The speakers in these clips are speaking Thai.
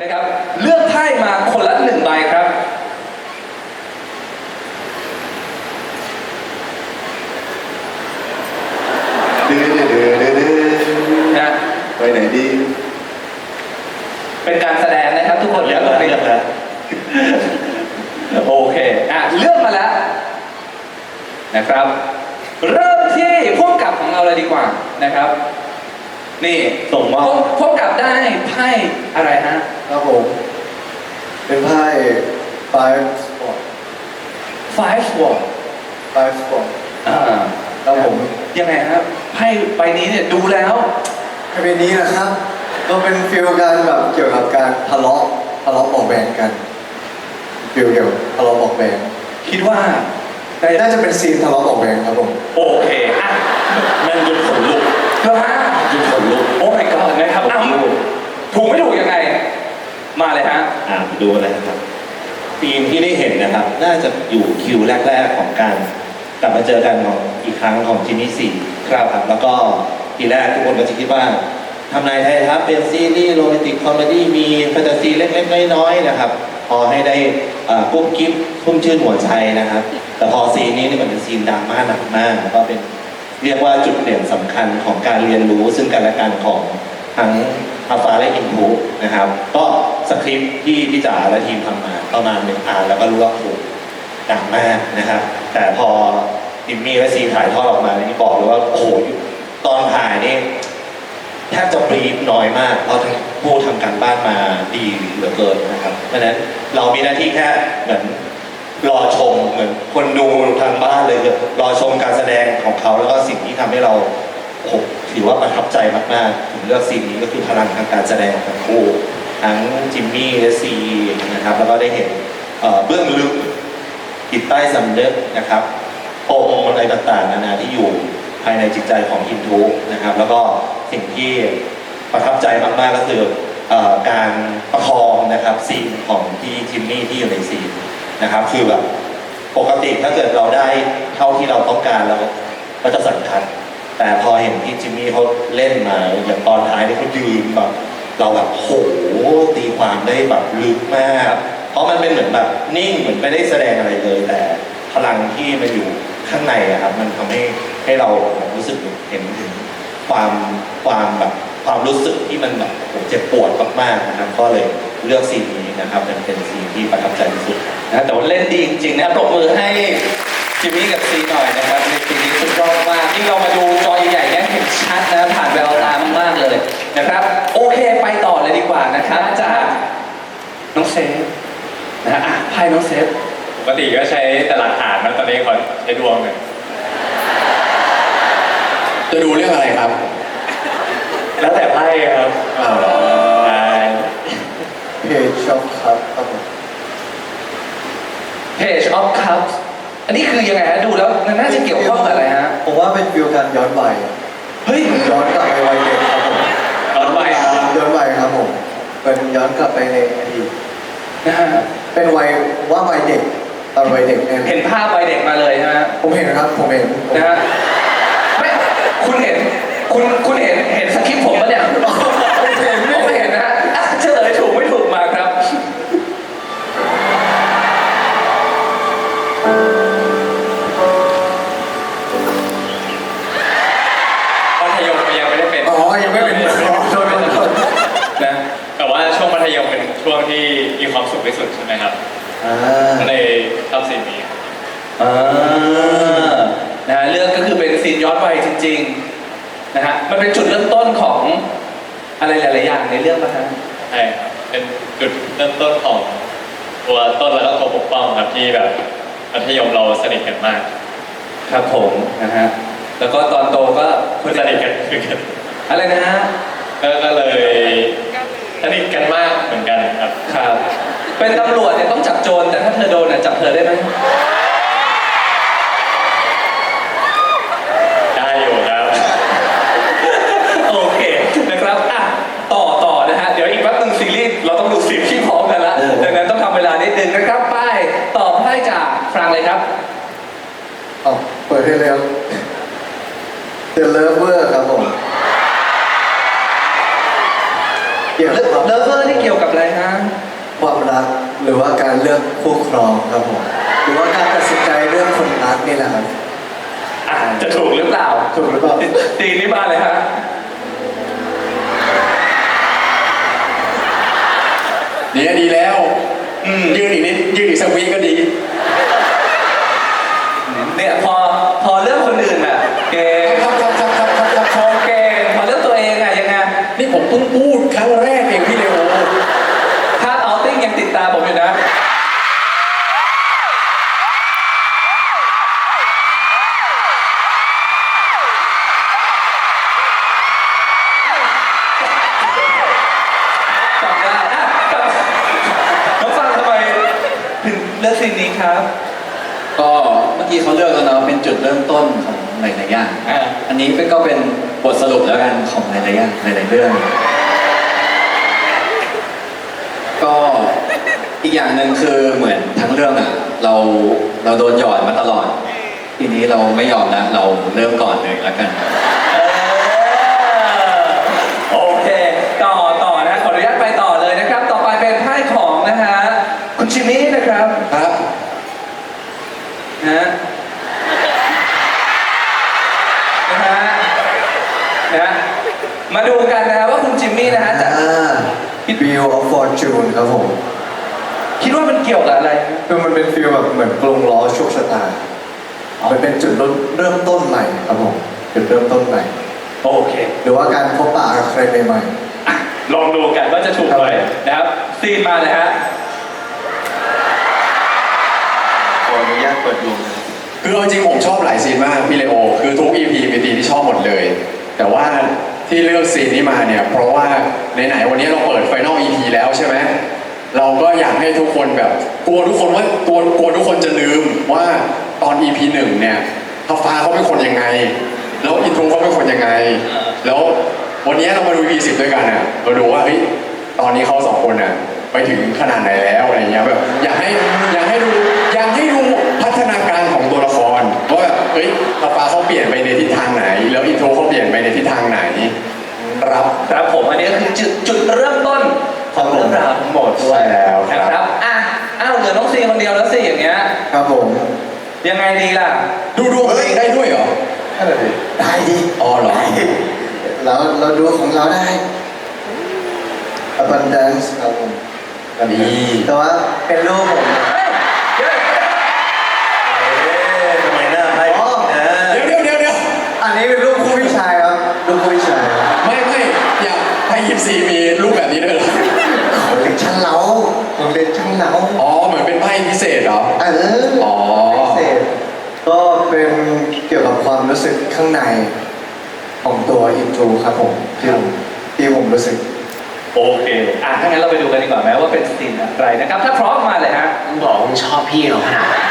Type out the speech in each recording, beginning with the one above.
นะครับ เลือกไพ่มาคนละหนึ่งใบครับดื้อดื้อดื้อดื้อดื้อนะไปไหนดี เป็นการแสดงนะครับทุกคนเลือกแล้วเลือกแล้วโอเคอะเลือกมาแล้วนะครับ เริ่มที่พ่วงกับของเราเลยดีกว่านะครับนี่ส่งมอบพ่วงกับได้ไพ่อะไรฮะ ครับผม เป็นไพ่ five spot five sword five spot อ่าครับผม ยังไงครับไพ่ใบนี้เนี่ยดูแล้วไพ่ใบนี้นะครับ ก็เป็นฟิลการแบบเกี่ยวกับการทะเลาะทะเลาะเบอกแบ่งกันฟิลเกี่ยวกับทะเลาะเบอกแบ่งคิดว่าได้น่าจะเป็นซีนทะเลาะเบอกแบ่งครับผม โอเคอะแม่งจนขนลุกก็ฮะจนขนลุกโอ้ my god นะครับอ้าวถูกไม่ถูกยังไง มาเลยฮะ อ่าดูอะไรนะครับทีมที่ได้เห็นนะครับ น่าจะอยู่คิวแรก ๆ ของการกลับมาเจอกันของอีกครั้งของจิมมี่สี่ครับครับ แล้วก็ทีแรกทุกคนก็จะคิดว่าทำนายไทยทัพเป็นซีรีส์โรแมนติกคอมเมดี้มีแฟนตาซีเล็กๆ น้อยๆนะครับ พอให้ได้เอ่อกุ๊บกิ๊บทุ่มชื่นหัวใจนะครับ แต่พอซีนนี้นี่มันเป็นซีนดราม่าหนักมากแล้วก็เป็นเรียกว่าจุดเด่นสำคัญของการเรียนรู้ซึ่งกันและกันของทั้งอาฟาและอินทูนะครับ ก็ สคริปที่พี่จ๋าและทีมทำมาประมาณหนึ่งอ่านแล้วก็รู้ว่าถูกดังมากนะครับ แต่พอดิมมี่และซีถ่ายทอดออกมานี่บอกเลยว่าโอ้โหตอนถ่ายนี่แทบจะบรีฟน้อยมากเพราะทั้งผู้ทำการบ้านมาดีเหลือเกินนะครับ เพราะฉะนั้นเรามีหน้าที่แค่เหมือนรอชมเหมือนคนดูทางบ้านเลยคือรอชมการแสดงของเขาแล้วก็สิ่งที่ทำให้เราโอ้โหถือว่าประทับใจมากๆ ถึงเลือกซีนนี้ก็คือพลังทางการแสดงของคู่ ทั้งจิมมี่และซีนะครับแล้วก็ได้เห็นเบื้องลึกจิตใต้สำนึกนะครับปมอะไรต่างๆนานาที่อยู่ภายในจิตใจของอินทูนะครับ แล้วก็สิ่งที่ประทับใจมากๆก็คืออการประคองนะครับซีนของพี่จิมมี่ที่อยู่ในซีนนะครับ คือแบบปกติถ้าเกิดเราได้เท่าที่เราต้องการเราก็จะสั่นคันแต่พอเห็นพี่จิมมี่เขาเล่นมาอย่างตอนท้ายที่เขายืนแบบ เราแบบโหตีความได้แบบลึกมาก เพราะมันเป็นเหมือนแบบนิ่งเหมือนไม่ได้แสดงอะไรเลยแต่พลังที่มันอยู่ข้างในอะครับมันทำให้ให้เรารู้สึกเห็นถึงความความแบบความรู้สึกที่มันแบบเจ็บปวดมากๆนะครับก็เลยเลือกซีนนี้นะครับเป็นเป็นซีนที่ประทับใจที่สุดนะแต่ว่าเล่นดีจริงๆนะปรบมือให้จิมมี่กับซีหน่อยนะครับในซีนี้สุดยอดมากที่เรามาดูจอใหญ่ๆเนี่ยเห็นชัดนะผ่าน นะครับจากน้องเซฟนะฮะอะไพ่น้องเซฟปกติก็ใช้แต่หลักฐานนะตอนนี้ขอใช้ดวงหน่อยจะดูเรื่องอะไรครับแล้วแต่ไพ่ครับอ้าวเหรอใช่เพจช็อปครับครับผม Page of Cups อันนี้คือยังไงฮะดูแล้วมันน่าจะเกี่ยวข้องกับอะไรฮะผมว่าเป็นฟิลการย้อนวัยเฮ้ยย้อนกลับไปวัย มเป็นย้อนกลับไปในอดีตนะฮะเป็นวัยผมว่าวัยเด็กตอนวัยเด็กเนี่ยเห็นภาพวัยเด็กมาเลยใช่ไหมฮะผมเห็นนะครับผมเห็นผมนะฮะไม่คุณเห็นคุณ ที่สุดใช่ไหมครับอ่า ก็เลยชอบสิ่งนี้อ่านะฮะเรื่องก็คือเป็นซีนย้อนวัยจริงๆนะฮะมันเป็นจุดเริ่มต้นของอะไรหลายๆอย่างในเรื่องป่ะฮะใช่ครับเป็นจุดเริ่มต้นของตัวต้นแล้วก็ตัวปกป้องครับที่แบบมัธยมเราสนิทกันมากครับผมนะฮะแล้วก็ตอนโตก็คุณสนิทกันคือกันอะไรนะฮะก็ก็เลยสนิทกันมากเหมือนกันครับครับ เป็นตำรวจเนี่ยต้องจับโจรแต่ถ้าเธอโดนน่ะจับเธอได้ไหมได้อยู่ครับ โอเคนะครับอะต่อต่อนะฮะเดี๋ยวอีกแป๊บนึงซีรีส์เราต้องดูซีรีส์พร้อมกันละดังนั้นต้องทำเวลานิดนึงนะครับป้ายต่อป้ายจากฟรังเลยครับเอาเปิดให้เร็ว The Lover ครับผมเกี่ยว เล กับ เลเวอร์นี่เกี่ยวกับอะไรฮะ การเลือก คู่ครองครับผมหรือว่าการตัดสินใจเรื่องคนรักนี่แหละครับอะจะถูกหรือเปล่า ถูกหรือเปล่าตีนี้มาเลยฮะเนี่ยดีแล้ว อืมยืนอีกนิดยืนอีกสักวิก็ดี เนี่ยพอ เขาเลือกแล้วเนาะเป็นจุดเริ่มต้นของหลายๆอย่างอ่า อันนี้เป็นก็เป็นบทสรุปแล้วกันของหลายๆอย่างหลายๆเรื่อง ก็อีกอย่างหนึ่งคือเหมือนทั้งเรื่องอะ เราเราโดนหยอดมาตลอด ทีนี้เราไม่ยอมแล้วเราเริ่มก่อนเลยแล้วกัน เออโอเค ต่อต่อนะ ขออนุญาตไปต่อเลยนะครับ ต่อไปเป็นไพ่ของนะฮะ คุณจิมมี่นะครับ ครับ นะฮะนะฮะนะฮะมาดูกันนะฮะว่าคุณจิมมี่นะฮะจะ อ่า Wheel of Fortune ครับผม คิดว่ามันเกี่ยวกับอะไร คือมัน เป็นฟีลแบบเหมือนกลงล้อโชคชะตามันเป็นจุดเริ่มต้นใหม่ครับผมจุดเริ่มต้นใหม่ โอเค หรือว่าการพบปะกับใครใหม่อะลองดูกันว่าจะถูกไหมนะครับซีนมาเลยฮะๆขออนุญาตเปิดดวงคือเอาจริงผมชอบหลายซีนมากพี่เลโอ คือทุก EP มีซีนที่ชอบหมดเลย แต่ว่าที่เลือกซีนนี้มาเนี่ย เพราะว่าไหนๆวันนี้เราเปิดไฟนอล EP แล้วใช่ไหม เราก็อยากให้ทุกคนแบบกลัวทุกคนว่ากลัวกลัวทุกคนจะลืมว่าตอน EP หนึ่งเนี่ยท้าฟ้าเขาเป็นคนยังไง แล้วอินโทรเขาเป็นคนยังไง แล้ววันนี้เรามาดู EP สิบด้วยกันอะเราดูว่าเฮ้ยตอนนี้เขาสองคนอะไปถึงขนาดไหนแล้วอะไรเงี้ยแบบอยากให้อยากให้ทุก ยังไงดีล่ะ ดูดวงตัวเองได้ด้วยเหรอได้ดิอ๋อเหรอแล้วเราดูของเราได้ abundance ครับผมดีแต่ว่าเป็นรูปผมเฮ้ยเดี๋ยวทำไมหน้าให้อ๋อเดี๋ยวเดี๋ยวเดี๋ยวเดี๋ยวอันนี้เป็นรูปคู่พี่ชายครับรูปคู่พี่ชายไม่ไม่อยากให้ยิปซีมีรูปแบบนี้ด้วยเหรอ ของเด็กช่างเล้าของเด็กช่างเล้าอ๋อเหมือนเป็นไพ่พิเศษเหรอ เออ อ๋อพิเศษก็ เป็นเกี่ยวกับความรู้สึกข้างในของตัวอินโทรครับผมที่ผมที่ผมรู้สึก โอเค อะถ้างั้นเราไปดูกันดีกว่าไหมว่าเป็นซีนอะไรนะครับ ถ้าพร้อมมาเลยฮะมึงบอกว่ามึงชอบพี่เราขนาดนั้น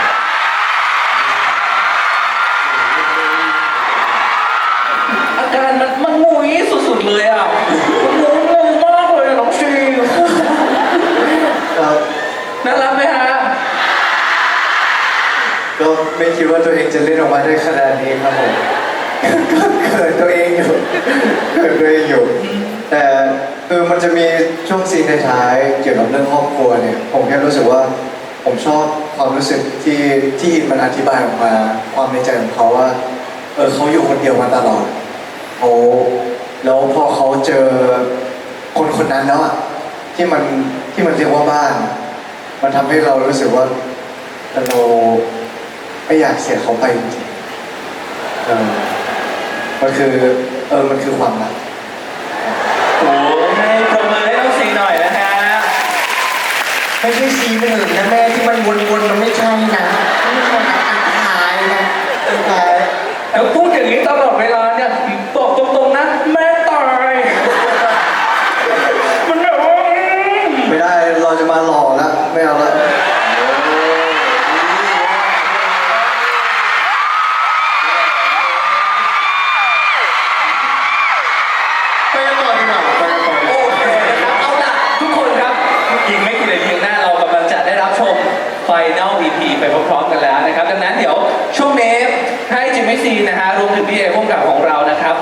ไม่คิดว่าตัวเองจะเล่นออกมาได้ขนาดนี้ครับผมก็เขินตัวเองอยู่เขินตัวเองอยู่ แต่คือมันจะมีช่วงซีนท้ายๆเกี่ยวกับเรื่องครอบครัวเนี่ย ผมแค่รู้สึกว่าผมชอบความรู้สึกที่ที่อินมันอธิบายออกมา ความในใจของเขาว่าเออเขาอยู่คนเดียวมาตลอดเขาแล้วพอเขาเจอคนคนนั้นแล้วอะที่มันที่มันเรียกว่าบ้าน มันทำให้เรารู้สึกว่าเรา ไม่อยากเสียเขาไปจริงๆเออมันคือเออมันคือความรักโอ้ให้ปรบมือให้น้องซีหน่อยนะฮะไม่ใช่ซีนอื่นนะแม่ที่มันวนๆมันไม่ใช่นะไม่ใช่นะอันท้ายนะอันท้ายแล้วพูดอย่างนี้ตลอดเวลาเนี่ยบอกตรงๆนะแม่ตายมันแบบว่าอืมไม่ได้เราจะมาหล่อแล้วไม่เอาละ คุณพี่เอพุ่มกับของเรานะครับ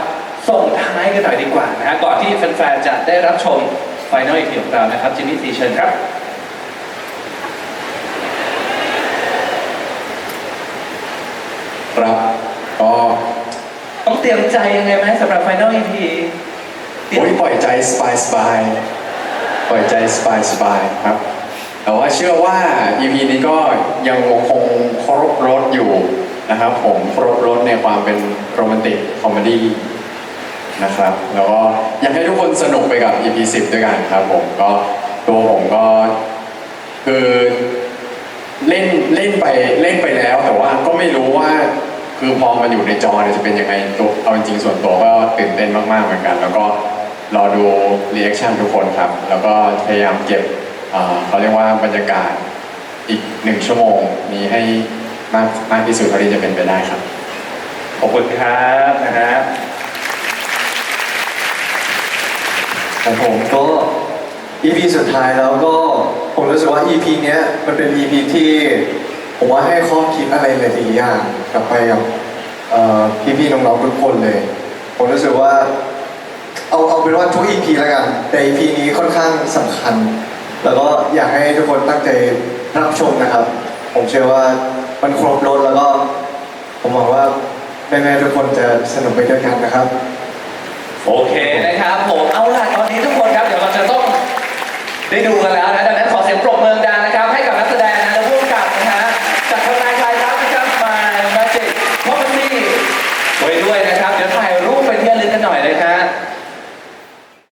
ส่งท้ายกันหน่อยดีกว่านะก่อนที่แฟนๆจะได้รับชมไฟนอลอีกทีของเรานะครับจินนี่ซีเชิญครับครับก็ต้องเตรียมใจยังไงไหมสำหรับไฟนอลอีพีโอ้ยปล่อยใจสบายสบายปล่อยใจสบายสบายครับ แต่ว่าเชื่อว่า EP นี้ก็ยังคงครบรถอยู่ นะครับผมครบรถในความเป็นโรแมนติกคอมเมดี้นะครับแล้วก็อยากให้ทุกคนสนุกไปกับ EP 10 ด้วยกันครับผมก็ตัวผมก็คือเล่นเล่นไปเล่นไปแล้วแต่ว่าก็ไม่รู้ว่าคือพอมันอยู่ในจอเนี่ยจะเป็นยังไงตัวเอาจริงๆส่วนตัวก็ตื่นเต้นมากๆเหมือนกัน แล้วก็รอดูรีแอคชั่นทุกคนครับ แล้วก็พยายามเก็บเอ่อเขาเรียกว่าบรรยากาศอีกหนึ่งชั่วโมงนี้ให้ มากมากที่สุดเท่าที่จะเป็นไปได้ครับ ขอบคุณครับนะฮะของผมก็ EP สุดท้ายแล้วก็ผมรู้สึกว่า EP เนี้ยมันเป็น EP ที่ ผมว่าให้ข้อคิดอะไรหลายๆอย่างกลับไปกับเอ่อพี่ๆน้องๆทุกคนเลย ผมรู้สึกว่าเอาเอาเป็นว่าทุก EP แล้วกัน แต่ EP นี้ค่อนข้างสำคัญ แล้วก็อยากให้ทุกคนตั้งใจรับชมนะครับ ผมเชื่อว่า มันครบรถแล้วก็ ผมหวังว่าแม่ๆทุกคนจะสนุกไปด้วยกันนะครับ โอเคนะครับผม